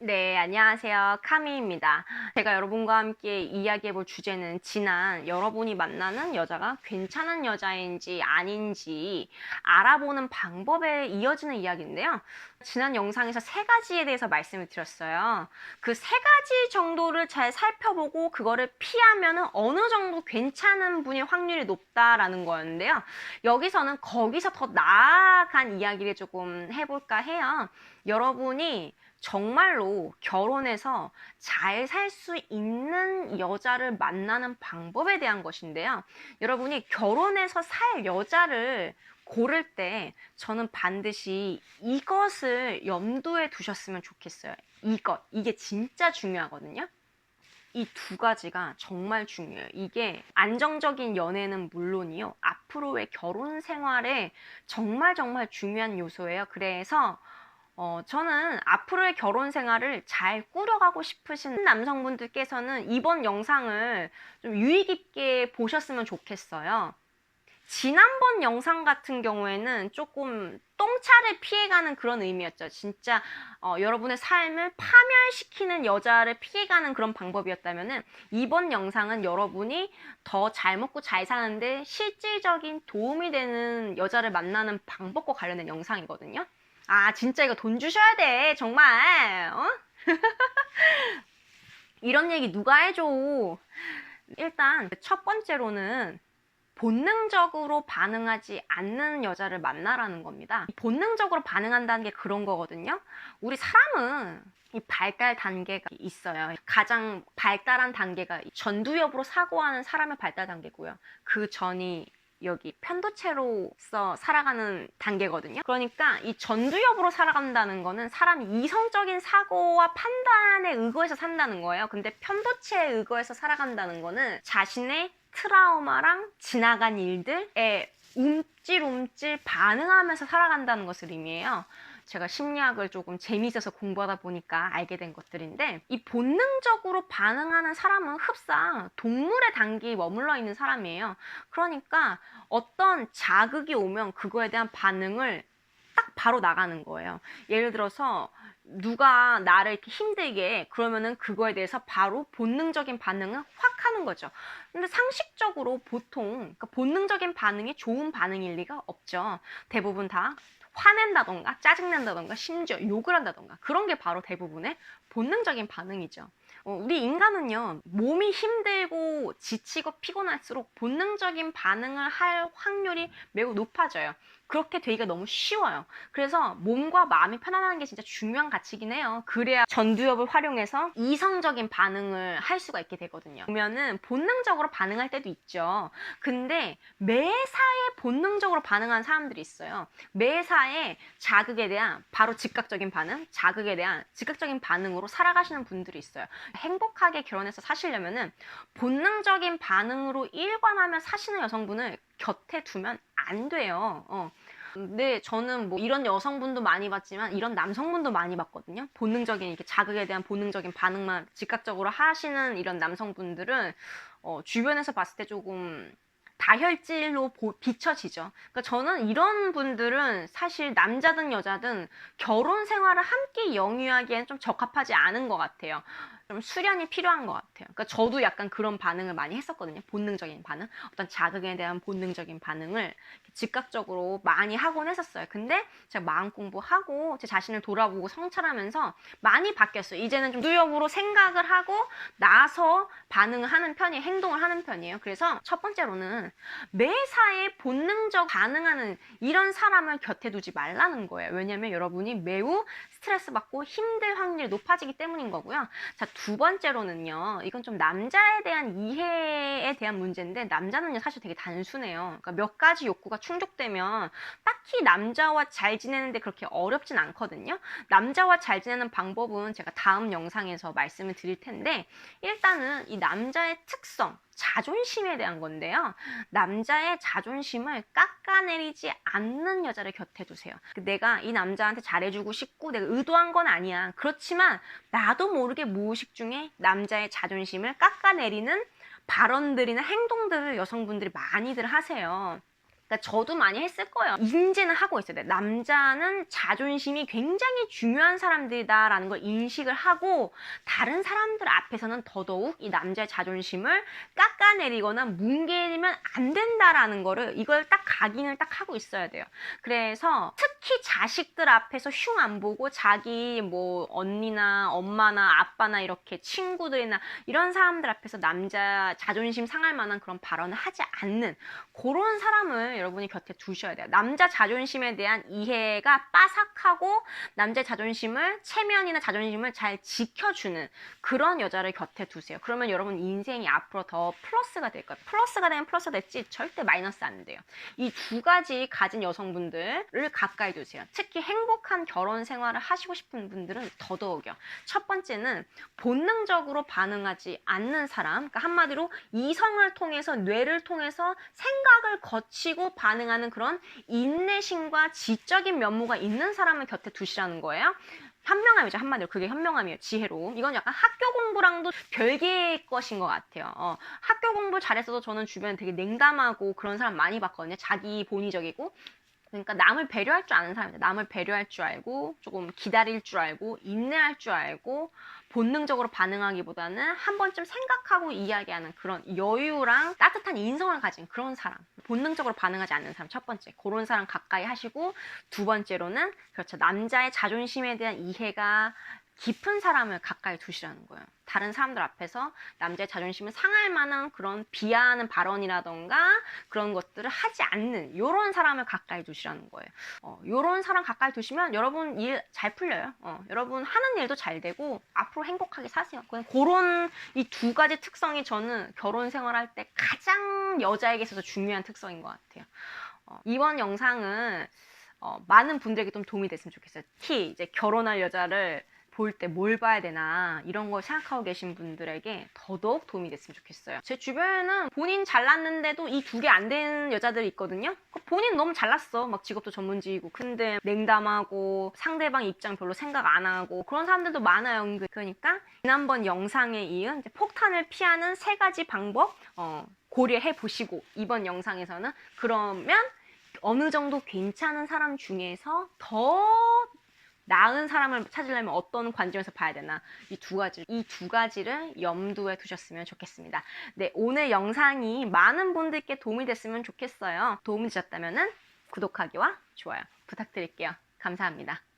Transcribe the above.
네, 안녕하세요. 카미입니다. 제가 여러분과 함께 이야기해 볼 주제는 지난 여러분이 만나는 여자가 괜찮은 여자인지 아닌지 알아보는 방법에 이어지는 이야기인데요. 지난 영상에서 세 가지에 대해서 말씀을 드렸어요. 그 세 가지 정도를 잘 살펴보고 그거를 피하면 어느 정도 괜찮은 분일 확률이 높다라는 거였는데요. 여기서는 거기서 더 나아간 이야기를 조금 해볼까 해요. 여러분이 정말로 결혼해서 잘 살 수 있는 여자를 만나는 방법에 대한 것인데요. 여러분이 결혼해서 살 여자를 고를 때 저는 반드시 이것을 염두에 두셨으면 좋겠어요. 이것. 이게 진짜 중요하거든요. 이 두 가지가 정말 중요해요. 이게 안정적인 연애는 물론이요. 앞으로의 결혼 생활에 정말 정말 중요한 요소예요. 그래서 어, 저는 앞으로의 결혼 생활을 잘 꾸려가고 싶으신 남성분들께서는 이번 영상을 좀 유의 깊게 보셨으면 좋겠어요. 지난번 영상 같은 경우에는 조금 똥차를 피해가는 그런 의미였죠. 진짜 어, 여러분의 삶을 파멸시키는 여자를 피해가는 그런 방법이었다면은 이번 영상은 여러분이 더 잘 먹고 잘 사는데 실질적인 도움이 되는 여자를 만나는 방법과 관련된 영상이거든요. 아, 진짜 이거 돈 주셔야 돼. 정말. 어? 이런 얘기 누가 해줘. 일단 첫 번째로는 본능적으로 반응하지 않는 여자를 만나라는 겁니다. 본능적으로 반응한다는 게 그런 거거든요. 우리 사람은 이 발달 단계가 있어요. 가장 발달한 단계가 전두엽으로 사고하는 사람의 발달 단계고요. 그 전이 여기 편도체로서 살아가는 단계거든요. 그러니까 이 전두엽으로 살아간다는 거는 사람이 이성적인 사고와 판단에 의거해서 산다는 거예요. 근데 편도체에 의거해서 살아간다는 거는 자신의 트라우마랑 지나간 일들에 움찔움찔 반응하면서 살아간다는 것을 의미해요. 제가 심리학을 조금 재미있어서 공부하다 보니까 알게 된 것들인데 이 본능적으로 반응하는 사람은 흡사 동물의 단계에 머물러 있는 사람이에요. 그러니까 어떤 자극이 오면 그거에 대한 반응을 딱 바로 나가는 거예요. 예를 들어서 누가 나를 이렇게 힘들게 해. 그러면은 그거에 대해서 바로 본능적인 반응을 확 하는 거죠. 근데 상식적으로 보통 그러니까 본능적인 반응이 좋은 반응일 리가 없죠. 대부분 다 화낸다던가 짜증낸다던가 심지어 욕을 한다던가 그런 게 바로 대부분의 본능적인 반응이죠. 어, 우리 인간은요 몸이 힘들고 지치고 피곤할수록 본능적인 반응을 할 확률이 매우 높아져요. 그렇게 되기가 너무 쉬워요. 그래서 몸과 마음이 편안한 게 진짜 중요한 가치긴 해요. 그래야 전두엽을 활용해서 이성적인 반응을 할 수가 있게 되거든요. 보면은 본능적으로 반응할 때도 있죠. 근데 매사에 본능적으로 반응하는 사람들이 있어요. 매사에 자극에 대한 바로 즉각적인 반응, 자극에 대한 즉각적인 반응으로 살아가시는 분들이 있어요. 행복하게 결혼해서 사시려면은 본능적인 반응으로 일관하며 사시는 여성분을 곁에 두면 안 돼요. 어. 근데 저는 뭐 이런 여성분도 많이 봤지만 이런 남성분도 많이 봤거든요. 본능적인 이렇게 자극에 대한 본능적인 반응만 즉각적으로 하시는 이런 남성분들은 어, 주변에서 봤을 때 조금 다혈질로 보, 비춰지죠. 그러니까 저는 이런 분들은 사실 남자든 여자든 결혼 생활을 함께 영위하기엔 좀 적합하지 않은 것 같아요. 좀 수련이 필요한 것 같아요. 그러니까 저도 약간 그런 반응을 많이 했었거든요. 본능적인 반응. 어떤 자극에 대한 본능적인 반응을 즉각적으로 많이 하곤 했었어요. 근데 제가 마음 공부하고 제 자신을 돌아보고 성찰하면서 많이 바뀌었어요. 이제는 좀 누역으로 생각을 하고 나서 반응을 하는 편이 행동을 하는 편이에요. 그래서 첫 번째로는 매사에 본능적 반응하는 이런 사람을 곁에 두지 말라는 거예요. 왜냐하면 여러분이 매우 스트레스 받고 힘들 확률이 높아지기 때문인 거고요. 자, 두 번째로는요. 이건 좀 남자에 대한 이해 에 대한 문제인데 남자는요 사실 되게 단순해요. 그러니까 몇 가지 욕구가 충족되면 딱히 남자와 잘 지내는데 그렇게 어렵진 않거든요. 남자와 잘 지내는 방법은 제가 다음 영상에서 말씀을 드릴 텐데 일단은 이 남자의 특성 자존심에 대한 건데요. 남자의 자존심을 깎아내리지 않는 여자를 곁에 두세요. 내가 이 남자한테 잘해주고 싶고 내가 의도한 건 아니야. 그렇지만 나도 모르게 무의식 중에 남자의 자존심을 깎아내리는 발언들이나 행동들을 여성분들이 많이들 하세요. 그러니까 저도 많이 했을 거예요. 인지는 하고 있어야 돼. 남자는 자존심이 굉장히 중요한 사람들이다라는 걸 인식을 하고 다른 사람들 앞에서는 더더욱 이 남자의 자존심을 깎아내리거나 뭉개리면 안 된다라는 거를 이걸 딱 각인을 딱 하고 있어야 돼요. 그래서 특히 자식들 앞에서 흉 안 보고 자기 뭐 언니나 엄마나 아빠나 이렇게 친구들이나 이런 사람들 앞에서 남자 자존심 상할 만한 그런 발언을 하지 않는 그런 사람을 여러분이 곁에 두셔야 돼요. 남자 자존심에 대한 이해가 빠삭하고 남자의 자존심을 체면이나 자존심을 잘 지켜주는 그런 여자를 곁에 두세요. 그러면 여러분 인생이 앞으로 더 플러스가 될 거예요. 플러스가 되면 플러스가 됐지 절대 마이너스 안 돼요. 이 두 가지 가진 여성분들을 가까이 두세요. 특히 행복한 결혼 생활을 하시고 싶은 분들은 더더욱요. 첫 번째는 본능적으로 반응하지 않는 사람, 그러니까 한마디로 이성을 통해서 뇌를 통해서 생각을 거치고 반응하는 그런 인내심과 지적인 면모가 있는 사람을 곁에 두시라는 거예요. 현명함이죠 한마디로. 그게 현명함이에요 지혜로. 이건 약간 학교 공부랑도 별개의 것인 것 같아요. 어, 학교 공부 잘했어도 저는 주변에 되게 냉담하고 그런 사람 많이 봤거든요. 자기 본의적이고. 그러니까 남을 배려할 줄 아는 사람이죠 남을 배려할 줄 알고 조금 기다릴 줄 알고 인내할 줄 알고 본능적으로 반응하기보다는 한 번쯤 생각하고 이야기하는 그런 여유랑 따뜻한 인성을 가진 그런 사람. 본능적으로 반응하지 않는 사람 첫 번째. 그런 사람 가까이 하시고 두 번째로는 그렇죠. 남자의 자존심에 대한 이해가 깊은 사람을 가까이 두시라는 거예요. 다른 사람들 앞에서 남자의 자존심을 상할 만한 그런 비하하는 발언이라던가 그런 것들을 하지 않는 이런 사람을 가까이 두시라는 거예요. 어, 이런 사람 가까이 두시면 여러분 일 잘 풀려요. 어, 여러분 하는 일도 잘 되고 앞으로 행복하게 사세요. 그냥 그런 이 두 가지 특성이 저는 결혼 생활할 때 가장 여자에게 있어서 중요한 특성인 것 같아요. 어, 이번 영상은 어, 많은 분들에게 좀 도움이 됐으면 좋겠어요. 특히 이제 결혼할 여자를 볼 때 뭘 봐야 되나 이런 걸 생각하고 계신 분들에게 더더욱 도움이 됐으면 좋겠어요. 제 주변에는 본인 잘났는데도 이 둘이 안 되는 여자들이 있거든요. 그 본인 너무 잘났어. 막 직업도 전문직이고 근데 냉담하고 상대방 입장 별로 생각 안 하고 그런 사람들도 많아요. 그러니까 지난번 영상에 이은 폭탄을 피하는 세 가지 방법 어, 고려해 보시고 이번 영상에서는 그러면 어느 정도 괜찮은 사람 중에서 더 나은 사람을 찾으려면 어떤 관점에서 봐야 되나 이 두 가지 이 두 가지를 염두에 두셨으면 좋겠습니다. 네 오늘 영상이 많은 분들께 도움이 됐으면 좋겠어요. 도움이 되셨다면은 구독하기와 좋아요 부탁드릴게요. 감사합니다.